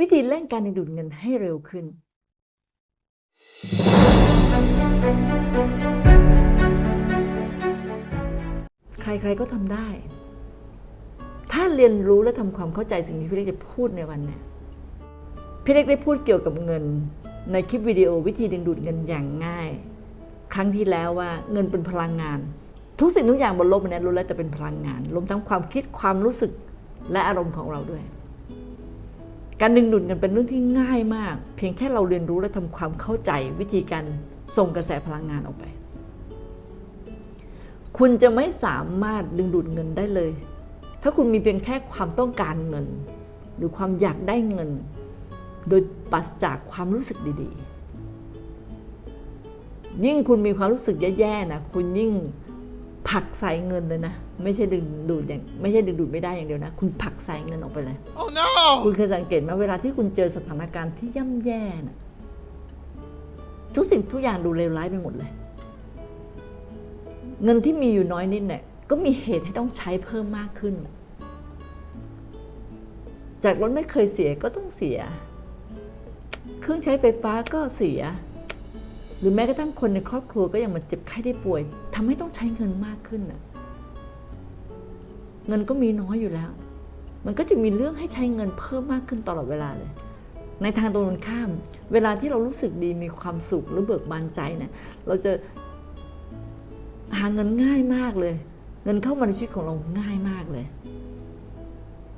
วิธีเร่งการดึงดูดเงินให้เร็วขึ้น ใครๆก็ทำได้ ถ้าเรียนรู้และทำความเข้าใจสิ่งที่พี่เล็กจะพูดในวันนี้พี่เล็กได้พูดเกี่ยวกับเงิน ในคลิปวิดีโอวิธีดึงดูดเงินอย่างง่าย ครั้งที่แล้วว่าเงินเป็นพลังงาน ทุกสิ่งทุกอย่างบนโลกนี้ล้วนแล้วแต่เป็นพลังงานรวมทั้งความคิดความรู้สึกและอารมณ์ของเราด้วย การดึงดูดเงินเป็นเรื่องที่ง่ายมาก เพียงแค่เราเรียนรู้และทำความเข้าใจวิธีการส่งกระแสพลังงานออกไป คุณจะไม่สามารถดึงดูดเงินได้เลย ถ้าคุณมีเพียงแค่ความต้องการเงิน หรือความอยากได้เงิน โดยปราศจากความรู้สึกดีๆ ยิ่งคุณมีความรู้สึกแย่ๆนะคุณยิ่งผลักใส่เงินเลยนะ ไม่ใช่ดึงดูดอย่างไม่ใช่ดึงดูดไม่ได้อย่างเดียวนะ คุณผลักใส่เงินออกไปเลย Oh no! คุณเคยสังเกตไหมเวลาที่คุณเจอสถานการณ์ที่ย่ำแย่นะทุกสิ่งทุกอย่างดูเลวร้ายไปหมดเลย เงินที่มีอยู่น้อยนิดเนี่ยก็มีเหตุให้ต้องใช้เพิ่มมากขึ้น จากรถไม่เคยเสียก็ต้องเสีย เครื่องใช้ไฟฟ้าก็เสีย หรือแม้กระทั่งคนในครอบครัวก็ยังมาเจ็บไข้ได้ป่วยทำให้ต้องใช้เงินมากขึ้นน่ะ เงินก็มีน้อยอยู่แล้ว มันก็จะมีเรื่องให้ใช้เงินเพิ่มมากขึ้นตลอดเวลาเลย ในทางตรงกันข้าม เวลาที่เรารู้สึกดีมีความสุขหรือเบิกบานใจเนี่ยเราจะหาเงินง่ายมากเลย เงินเข้ามาในชีวิตของเราง่ายมากเลย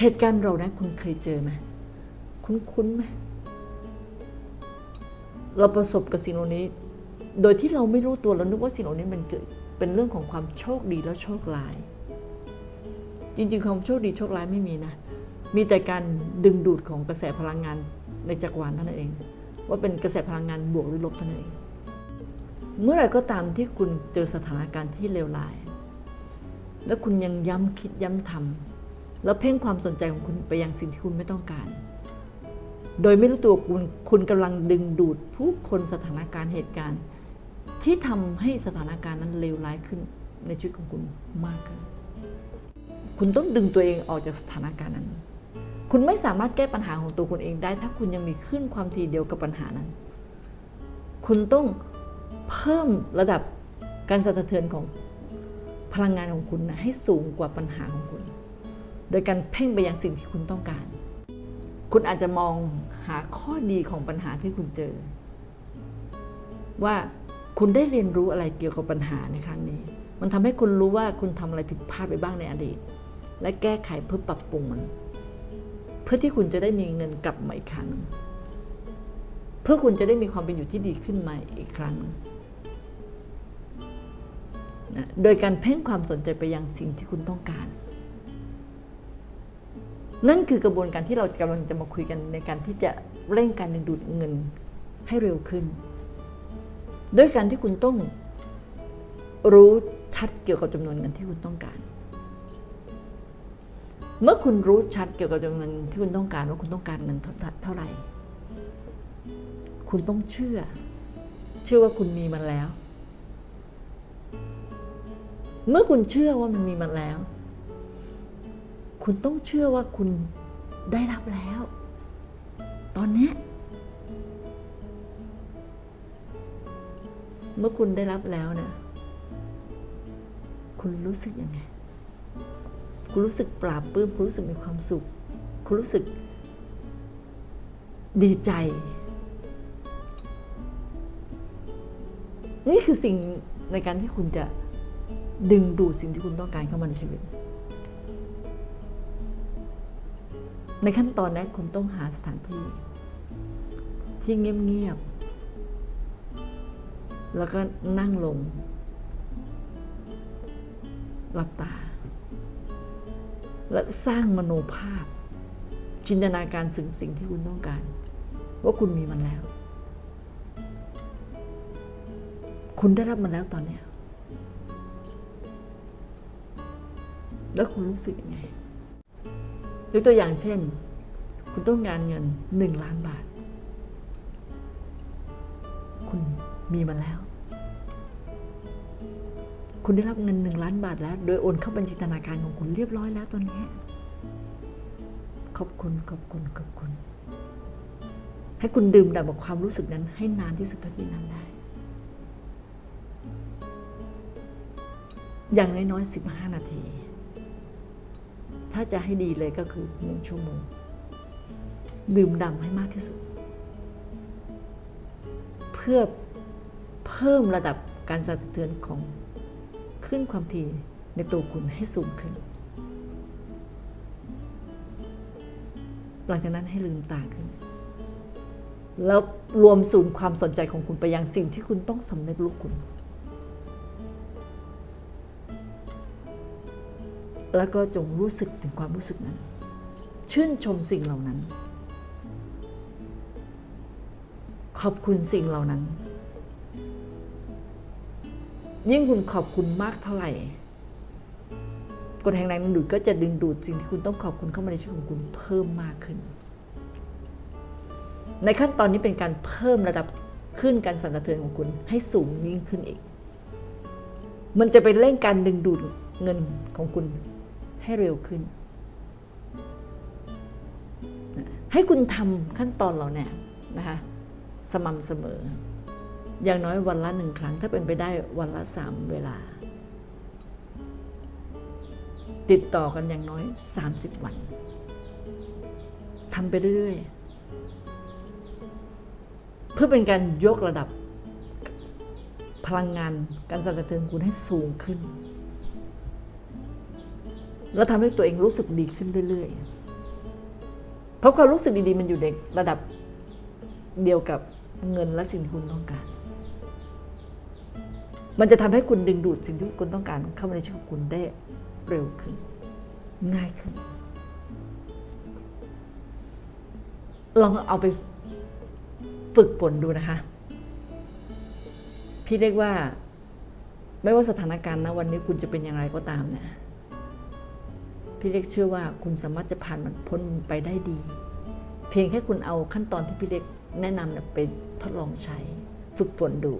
เหตุการณ์เรานะคุณเคยเจอไหมคุ้นๆไหมเราประสบกับสิ่งเหล่านี้ โดยที่เราไม่รู้ตัวเรานึกว่าสิ่งเหล่านี้มันเกิดเป็นเรื่องของความโชคดีและโชคร้าย จริงๆความโชคดีโชคร้ายไม่มีนะ มีแต่การดึงดูดของกระแสพลังงานในจักรวาลเท่านั้นเอง ว่าเป็นกระแสพลังงานบวกหรือลบเท่านั้นเอง เมื่อไรก็ตามที่คุณเจอสถานการณ์ที่เลวร้าย แล้วคุณยังย้ำคิดย้ำทำแล้วเพ่งความสนใจของคุณไปยังสิ่งที่คุณไม่ต้องการ โดยไม่รู้ตัวคุณคุณกำลังดึงดูดผู้คนสถานการณ์เหตุการณ์ ที่ทำให้สถานการณ์นั้นเลวร้ายขึ้นในชีวิตของคุณมากขึ้น คุณต้องดึงตัวเองออกจากสถานการณ์นั้น คุณไม่สามารถแก้ปัญหาของตัวคุณเองได้ ถ้าคุณยังมีขึ้นความถี่เดียวกับปัญหานั้น คุณต้องเพิ่มระดับการสะเทือนของพลังงานของคุณนะให้สูงกว่าปัญหาของคุณ โดยการเพ่งไปยังสิ่งที่คุณต้องการ คุณอาจจะมองหาข้อดีของปัญหาที่คุณเจอ ว่าคุณได้เรียนรู้อะไรเกี่ยวกับปัญหาในครั้งนี้ มันทำให้คุณรู้ว่าคุณทำอะไรผิดพลาดไปบ้างในอดีต และแก้ไขเพื่อปรับปรุงมัน เพื่อที่คุณจะได้มีเงินกลับมาอีกครั้ง เพื่อคุณจะได้มีความเป็นอยู่ที่ดีขึ้นมาอีกครั้งนะโดยการเพ่งความสนใจไปยังสิ่งที่คุณต้องการ นั่นคือกระบวนการที่เรากำลังจะมาคุยกันในการที่จะเร่งการดึงดูดเงินให้เร็วขึ้น ด้วยการที่คุณต้องรู้ ชัดเกี่ยวกับจำนวนเงินที่คุณต้องการ เมื่อคุณรู้ชัดเกี่ยวกับจำนวนเงินที่คุณต้องการว่าคุณต้องการเงินเท่าเท่าไหร่ คุณต้องเชื่อ เชื่อว่าคุณมีมันแล้ว เมื่อคุณเชื่อว่ามันมีมันแล้ว คุณต้องเชื่อว่าคุณได้รับแล้ว ตอนนี้เมื่อคุณได้รับแล้วนะ คุณรู้สึกยังไง คุณรู้สึกปราบปลื้ม คุณรู้สึกมีความสุข คุณรู้สึกดีใจ นี่คือสิ่งในการที่คุณจะดึงดูดสิ่งที่คุณต้องการเข้ามาในชีวิต ในขั้นตอนแรกคุณต้องหาสถานที่ ที่เงียบๆ แล้วก็นั่งลง หลับตา และสร้างมโนภาพ จินตนาการสิ่งสิ่งที่คุณต้องการ ว่าคุณมีมันแล้ว คุณได้รับมันแล้วตอนนี้แล้วคุณรู้สึกยังไงยกตัวอย่างเช่น คุณต้องการเงินหนึ่งล้านบาท คุณมีมันแล้ว คุณได้รับเงินหนึ่งล้านบาทแล้ว โดยโอนเข้าบัญชีธนาคารของคุณเรียบร้อยแล้วตอนนี้ขอบคุณขอบคุณขอบคุณ ให้คุณดื่มด่ำกับความรู้สึกนั้น ให้นานที่สุดเท่าที่นานได้ อย่างน้อยๆ15นาที ถ้าจะให้ดีเลยก็คือหนึ่งชั่วโมง ดื่มด่ำให้มากที่สุด เพื่อเพิ่มระดับการสั่นสะเทือนของ ขึ้นความถี่ในตัวคุณให้สูงขึ้น หลังจากนั้นให้ลืมตาขึ้น แล้วรวมศูนย์ความสนใจของคุณไปยังสิ่งที่คุณต้องสำนึกรู้คุณ แล้วก็จงรู้สึกถึงความรู้สึกนั้น ชื่นชมสิ่งเหล่านั้น ขอบคุณสิ่งเหล่านั้น ยิ่งคุณขอบคุณมากเท่าไหร่กฎแห่งแรงดึงดูดก็จะดึงดูดสิ่งที่คุณต้องขอบคุณเข้ามาในชีวิตของคุณเพิ่มมากขึ้น ในขั้นตอนนี้เป็นการเพิ่มระดับขึ้นการสั่นสะเทือนของคุณให้สูงยิ่งขึ้นอีก มันจะเป็นเร่งการดึงดูดเงินของคุณให้เร็วขึ้น ให้คุณทำขั้นตอนเราเนี่ยนะคะสม่ำเสมอ อย่างน้อยวันละหนึ่งครั้ง ถ้าเป็นไปได้วันละสามเวลา ติดต่อกันอย่างน้อย 30 วันทำไปเรื่อยๆ เพื่อเป็นการยกระดับ พลังงานการสั่นสะเทือนคุณให้สูงขึ้น แล้วทำให้ตัวเองรู้สึกดีขึ้นเรื่อยๆ เพราะความรู้สึกดีๆ มันอยู่ในระดับเดียวกับเงินและสิ่งที่คุณต้องการ มันจะทำให้คุณดึงดูดสิ่งที่คุณต้องการเข้ามาในชีวิตของคุณได้เร็วขึ้น ง่ายขึ้น ลองเอาไปฝึกฝนดูนะคะ พี่เรียกว่า ไม่ว่าสถานการณ์นะวันนี้คุณจะเป็นอย่างไรก็ตามเนี่ยพี่เล็กเชื่อว่าคุณสามารถจะผ่านมันพ้นไปได้ดี เพียงแค่คุณเอาขั้นตอนที่พี่เล็กแนะนำไปทดลองใช้ ฝึกฝนดู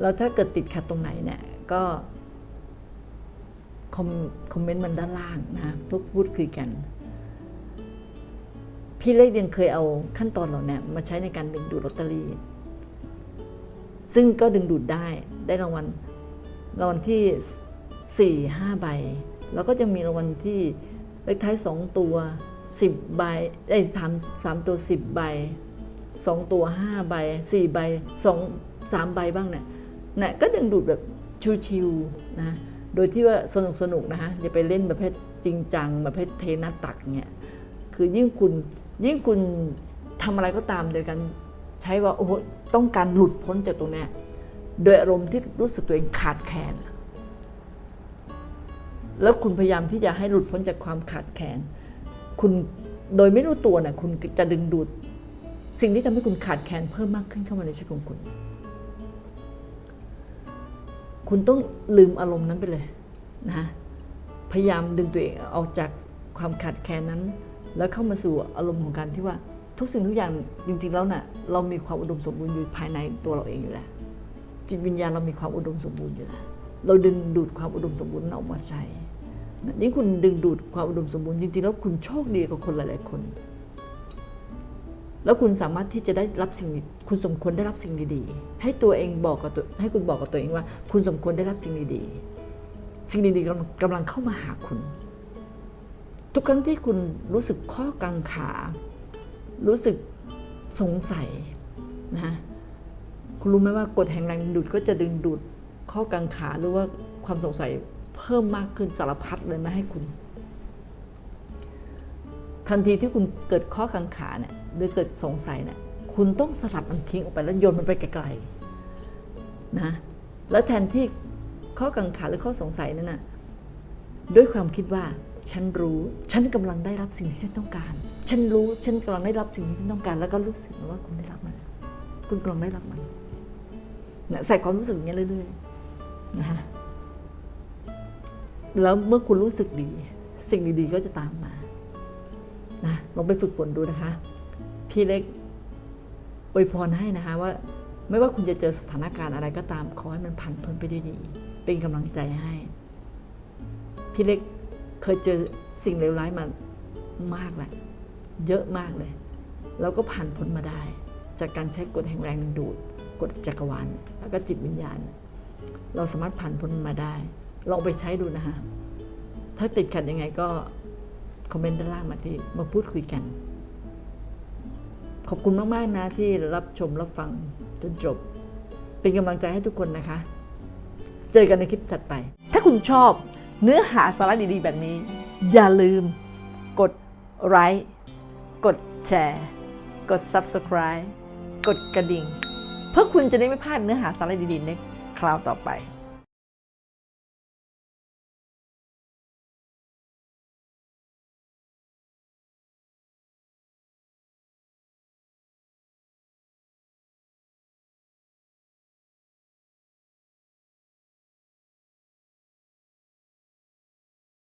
แล้วถ้าเกิดติดขัดตรงไหนเนี่ยก็คอมคอมเมนต์มันด้านล่างนะพวกพูดคุยกัน พี่เล็กยังเคยเอาขั้นตอนเหล่านี้มาใช้ในการดึงดูดลอตเตอรี่ ซึ่งก็ดึงดูดได้ได้รางวัลรางวัลที่สี่ห้าใบ แล้วก็จะมีรางวัลที่เลขท้ายสองตัวสิบใบไอ้สามสามตัวสิบใบสองตัวห้าใบสี่ใบสองสามใบบ้างเนี่ย นะก็ดึงดูดแบบชิวๆนะโดยที่ว่าสนุกสนุกๆนะคะอย่าไปเล่นประเภทจริงจังประเภทเทน้าตักเนี่ยคือยิ่งคุณยิ่งคุณทำอะไรก็ตามโดยการใช้ว่าโอ้โหต้องการหลุดพ้นจากตรงนี้โดยอารมณ์ที่รู้สึกตัวเองขาดแคลนแล้วคุณพยายามที่จะให้หลุดพ้นจากความขาดแคลนคุณโดยไม่รู้ตัวนะ่ะคุณจะดึงดูดสิ่งที่ทำให้คุณขาดแคลนเพิ่มมากขึ้นเข้ามาในชีวิตของคุณ คุณต้องลืมอารมณ์นั้นไปเลยนะพยายามดึงตัวเองออกจากความขาดแคลนนั้น แล้วเข้ามาสู่อารมณ์ของการที่ว่าทุกสิ่งทุกอย่างจริงๆแล้วน่ะเรามีความอุดมสมบูรณ์อยู่ภายในตัวเราเองอยู่แล้วจิตวิญญาณเรามีความอุดมสมบูรณ์อยู่แล้วเราดึงดูดความอุดมสมบูรณ์นั้นออกมาใช้นะยิ่งคุณดึงดูดความอุดมสมบูรณ์จริงๆแล้วคุณโชคดีกว่าคนหลาย ๆ คน แล้วคุณสามารถที่จะได้รับสิ่งคุณสมควรได้รับสิ่งดีๆ ให้ตัวเองบอกกับตัวให้คุณบอกกับตัวเองว่า คุณสมควรได้รับสิ่งดีๆ สิ่งดีๆกำลังกำลังเข้ามาหาคุณ ทุกครั้งที่คุณรู้สึกข้อกังขา รู้สึกสงสัยนะฮะคุณรู้ไหมว่ากฎแห่งแรงดูดก็จะดึงดูดข้อกังขาหรือว่าความสงสัยเพิ่มมากขึ้นสารพัดเลยมาให้คุณ ทันทีที่คุณเกิดข้อกังขาเนี่ยหรือเกิดสงสัยเนี่ยคุณต้องสลัดมันทิ้งออกไปแล้วโยนมันไปไกลๆนะแล้วแทนที่ข้อกังขาหรือข้อสงสัยนั้นน่ะด้วยความคิดว่าฉันรู้ฉันกำลังได้รับสิ่งที่ฉันต้องการ ฉันรู้ฉันกำลังได้รับสิ่งที่ฉันต้องการ แล้วก็รู้สึกว่าคุณได้รับมันคุณกำลังได้รับมันนะใส่ความรู้สึกอย่างนี้เรื่อยๆนะฮะแล้วเมื่อคุณรู้สึกดี สิ่งดีๆก็จะตามมา ลองไปฝึกฝนดูนะคะ พี่เล็กอวยพรให้นะคะว่าไม่ว่าคุณจะเจอสถานการณ์อะไรก็ตาม ขอให้มันผ่านพ้นไปด้วยดี เป็นกำลังใจให้ พี่เล็กเคยเจอสิ่งเลวร้ายมามากแหละเยอะมากเลยเราก็ผ่านพ้นมาได้ จากการใช้กฎแห่งแรงดึงดูดกฎจักรวาลแล้วก็จิตวิญญาณ เราสามารถผ่านพลันมาได้ ลองไปใช้ดูนะคะถ้าติดขัดยังไงก็ คอมเมนต์ด้านล่างมาที่มาพูดคุยกัน ขอบคุณมาก ๆ นะที่รับชมรับฟังจนจบ เป็นกำลังใจให้ทุกคนนะคะ เจอกันในคลิปถัดไป ถ้าคุณชอบเนื้อหาสาระดี ๆ แบบนี้ อย่าลืม กดไลค์กดแชร์กด Subscribe กดกระดิ่ง เพื่อคุณจะได้ไม่พลาดเนื้อหาสาระดี ๆ ในคราวต่อไป